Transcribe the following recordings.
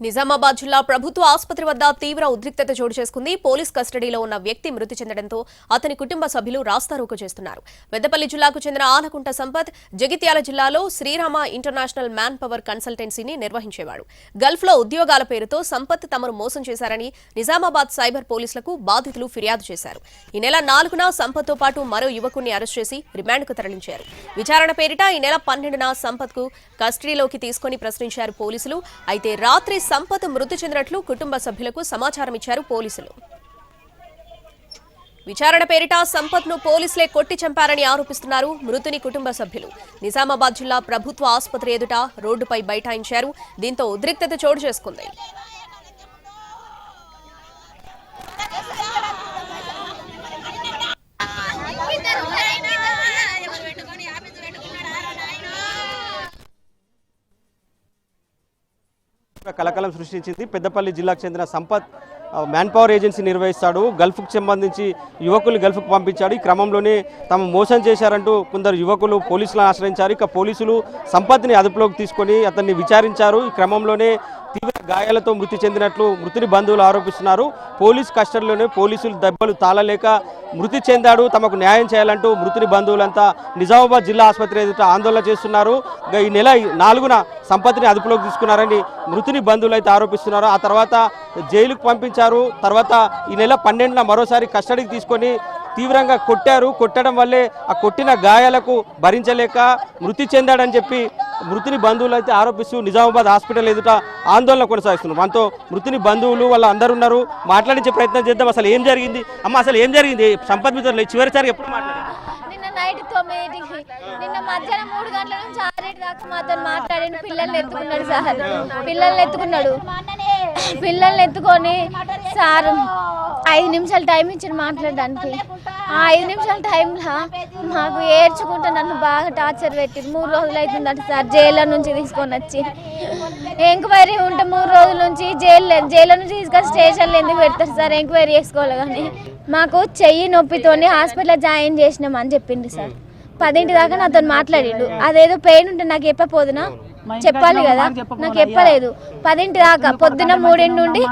నిజామాబాద్ జిల్లా ప్రభుత్వ ఆసుపత్రి వద్ద తీవ్ర ఉద్రిక్తత చోటు చేసుకుంది. పోలీస్ కస్టడీలో ఉన్న వ్యక్తి మృతి చెందడంతో అతని కుటుంబ సభ్యులు రాస్తారోకో చేస్తున్నారు. పెద్దపల్లి జిల్లాకు చెందిన ఆలకుంట సంపత్ జగిత్యాల జిల్లాలో శ్రీరామ ఇంటర్నేషనల్ మ్యాన్ పవర్ కన్సల్టెన్సీని నిర్వహించేవాడు. గల్ఫ్లో ఉద్యోగాల పేరుతో సంపత్ తమను మోసం చేశారని నిజామాబాద్ సైబర్ పోలీసులకు బాధితులు ఫిర్యాదు చేశారు. ఈ నెల నాలుగున సంపత్తో పాటు మరో యువకుణ్ణి అరెస్ట్ చేసి రిమాండ్కు తరలించారు. విచారణ పేరిట ఈ నెల పన్నెండున సంపత్కు కస్టడీలోకి తీసుకుని ప్రశ్నించారు పోలీసులు. అయితే రాత్రి సంపత్ మృతి చెందినట్లు కుటుంబ సభ్యులకు సమాచారం ఇచ్చారు పోలీసులు. విచారణ పేరిట సంపత్ను పోలీసులే కొట్టి చంపారని ఆరోపిస్తున్నారు మృతుని కుటుంబ సభ్యులు. నిజామాబాద్ జిల్లా ప్రభుత్వ ఆసుపత్రి ఎదుట రోడ్డుపై బైఠాయించారు. దీంతో ఉద్రిక్తత చోటు చేసుకుంది. కలకలం సృష్టించింది. పెద్దపల్లి జిల్లాకు చెందిన సంపత్ మ్యాన్ పవర్ ఏజెన్సీ నిర్వహిస్తాడు. గల్ఫ్కు సంబంధించి యువకులు గల్ఫ్కు పంపించాడు. ఈ క్రమంలోనే తమ మోసం చేశారంటూ కొందరు యువకులు పోలీసులను ఆశ్రయించారు. ఇక పోలీసులు సంపత్ని అదుపులోకి తీసుకొని అతన్ని విచారించారు. ఈ క్రమంలోనే తీవ్ర గాయాలతో మృతి చెందినట్లు మృతుని బంధువులు ఆరోపిస్తున్నారు. పోలీస్ కస్టడీలోనే పోలీసులు దెబ్బలు తాళలేక మృతి చెందాడు. తమకు న్యాయం చేయాలంటూ మృతుని బంధువులంతా నిజామాబాద్ జిల్లా ఆసుపత్రి ఎదుట ఆందోళన చేస్తున్నారు. ఈ నెల నాలుగున సంపత్తిని అదుపులోకి తీసుకున్నారని మృతుని బంధువులు అయితే ఆరోపిస్తున్నారు. ఆ తర్వాత జైలుకు పంపించారు. తర్వాత ఈ నెల పన్నెండున మరోసారి కస్టడీకి తీసుకొని తీవ్రంగా కొట్టారు. కొట్టడం వల్లే ఆ కొట్టిన గాయాలకు భరించలేక మృతి చెందాడని చెప్పి మృతిని బంధువులు అయితే ఆరోపిస్తూ నిజామాబాద్ హాస్పిటల్ ఎదుట ఆందోళన కొనసాగిస్తున్నారు. మనతో మృతిని బంధువులు వాళ్ళు అందరు ఉన్నారు. మాట్లాడించే ప్రయత్నం చేద్దాం. అసలు ఏం జరిగింది? అమ్మ అసలు ఏం జరిగింది? సంపత్ మిత్రులు చివరిసారి ఎప్పుడు మాట్లాడారు? నైట్ తొమ్మిదింటికి. నిన్న మధ్యాహ్నం మూడు గంటల నుంచి దాకా మాతో మాట్లాడిన పిల్లల్ని ఎత్తుకున్నాడు సార్. పిల్లల్ని ఎత్తుకున్నాడు. పిల్లల్ని ఎత్తుకొని సార్ ఐదు నిమిషాలు టైం ఇచ్చిన మాట్లాడడానికి. ఆ ఐదు నిమిషాల టైంలో మాకు ఏడ్చుకుంటే నన్ను బాగా టార్చర్ పెట్టి మూడు రోజులు అవుతుందంట సార్ జైల్లో నుంచి తీసుకొని వచ్చి. ఎంక్వైరీ ఉంటే మూడు రోజుల నుంచి జైల్లో జైల్లో నుంచి తీసుకొని స్టేషన్లో ఎందుకు పెడతారు సార్ ఎంక్వైరీ చేసుకోవాలి కానీ? మాకు చెయ్యి నొప్పితోని హాస్పిటల్లో జాయిన్ చేసినాం అని చెప్పిండు సార్. పదింటి దాకా నాతో మాట్లాడిండు. అదేదో పెయిన్ ఉంటే నాకు చెప్పపోదునా చెప్పాలి కదా? నాకు చెప్పలేదు. పదింటి దాకా పొద్దున్న మూడింటి నుండి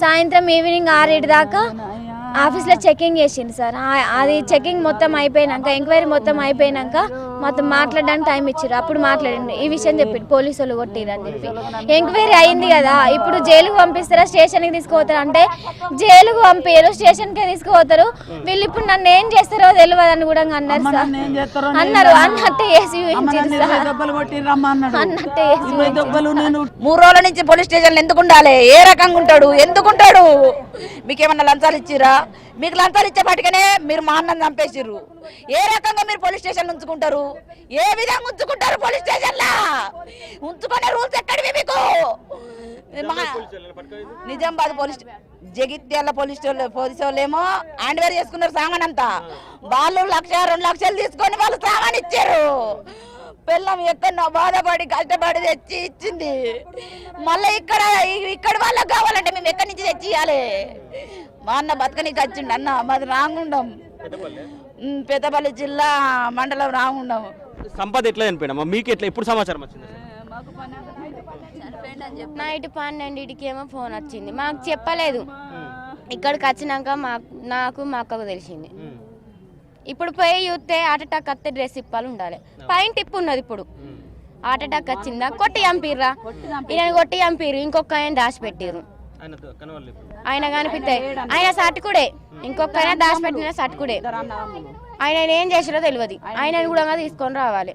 సాయంత్రం ఈవినింగ్ ఆరింటి దాకా ఆఫీస్లో చెకింగ్ చేసిండు సార్. అది చెకింగ్ మొత్తం అయిపోయినాక ఎంక్వైరీ మొత్తం అయిపోయినాక మొత్తం మాట్లాడడానికి టైం ఇచ్చారు అప్పుడు మాట్లాడిండు. ఈ విషయం చెప్పిండు పోలీసు వాళ్ళు కొట్టిరు అని చెప్పి. ఎంక్వైరీ అయింది కదా. ఇప్పుడు జైలుకు పంపిస్తారా? స్టేషన్కి తీసుకుపోతారా? అంటే జైలుకు పంపారు స్టేషన్కే తీసుకుపోతారు. వీళ్ళు ఇప్పుడు నన్ను ఏం చేస్తారో తెలియదు అని కూడా అన్నారు సార్. ఏం చేస్తారో అన్నారు. అన్నట్టే వేసి అన్నట్టే మూడు రోజుల నుంచి పోలీస్ స్టేషన్లో ఎందుకు ఉండాలి? ఏ రకంగా ఉంటాడు? ఎందుకుంటాడు మీకేమన్నా లంచాలు ఇచ్చిరా? మీకు లంచాలు ఇచ్చేపాటికనే మీరు మా అన్నం చంపేసిర్రు. ఏ రకంగా మీరు పోలీస్ స్టేషన్ ఉంచుకుంటారు? ఏ విధంగా ఉంచుకుంటారు పోలీస్ స్టేషన్లా? ఉంచుకునే రూల్స్ ఎక్కడివి మీకు? Nizamabad police Jagtial police police వాళ్ళేమో హ్యాండ్ చేసుకున్నారు సామాన్ అంతా వాళ్ళు లక్ష రెండు లక్షలు తీసుకొని వాళ్ళు సామాన్ ఇచ్చారు. పిల్లం ఎక్కడో బాధపడి కష్టపడి తెచ్చి ఇచ్చింది. మళ్ళీ ఇక్కడ ఇక్కడ వాళ్ళకి కావాలంటే మేము ఎక్కడి నుంచి తెచ్చి ఇవ్వాలి మా అన్న బతకనికి వచ్చిండు అన్న మాది రాంగుండం. పెద్దపల్లి? జిల్లా మండలం రాంగుండం. సంపత్ ఎట్లా చనిపోయినా మీకు ఎట్లా ఎప్పుడు సమాచారం వచ్చింది? నైట్ పన్నెండింటికి ఏమో ఫోన్ వచ్చింది. మాకు చెప్పలేదు. ఇక్కడికి వచ్చినాక మా నాకు మా అక్కకు తెలిసింది. ఇప్పుడు పోయి చూస్తే హార్ట్ అటాక్ వస్తే డ్రెస్ ఇప్పాలి ఉండాలి. పైన టిప్ ఉన్నది ఇప్పుడు. హార్ట్ అటాక్ వచ్చిందా? కొట్టి చంపిర్రా. ఈయన కొట్టి చంపిర్రు. ఇంకొక ఆయన దాచిపెట్టిర్రు ఆయన కనవాలి ఇప్పుడు. ఆయన కనిపిస్తే ఆయన సటుకుడే. ఇంకొక ఆయన దాచిపెట్టిన సటుకుడే. ఆయన ఏం చేసిరో తెలియదు. ఆయన కూడా తీసుకొని రావాలి.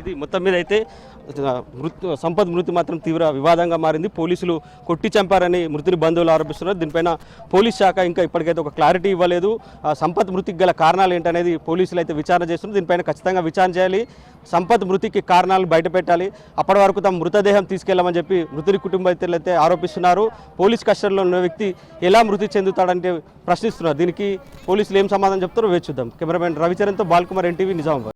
ఇది మొత్తం మీద అయితే మృతి సంపత్ మృతి మాత్రం తీవ్ర వివాదంగా మారింది. పోలీసులు కొట్టి చంపారని మృతుని బంధువులు ఆరోపిస్తున్నారు. దీనిపైన పోలీస్ శాఖ ఇంకా ఇప్పటికైతే ఒక క్లారిటీ ఇవ్వలేదు. ఆ, సంపత్ మృతికి గల కారణాలు ఏంటనేది పోలీసులు అయితే విచారణ చేస్తున్నారు. దీనిపైన ఖచ్చితంగా విచారణ చేయాలి. సంపత్ మృతికి కారణాలు బయటపెట్టాలి. అప్పటి వరకు తమ మృతదేహం తీసుకెళ్ళామని చెప్పి మృతుని కుటుంబీకులు అయితే ఆరోపిస్తున్నారు. పోలీస్ కస్టడీలో ఉన్న వ్యక్తి ఎలా మృతి చెందుతాడంటే ప్రశ్నిస్తున్నారు. దీనికి పోలీసులు ఏం సమాధానం చెప్తారో వేచి చూద్దాం. కెమెరామెన్ రవిచరణ్తో బాల్కుమార్ ఎన్టీవీ నిజామాబాద్.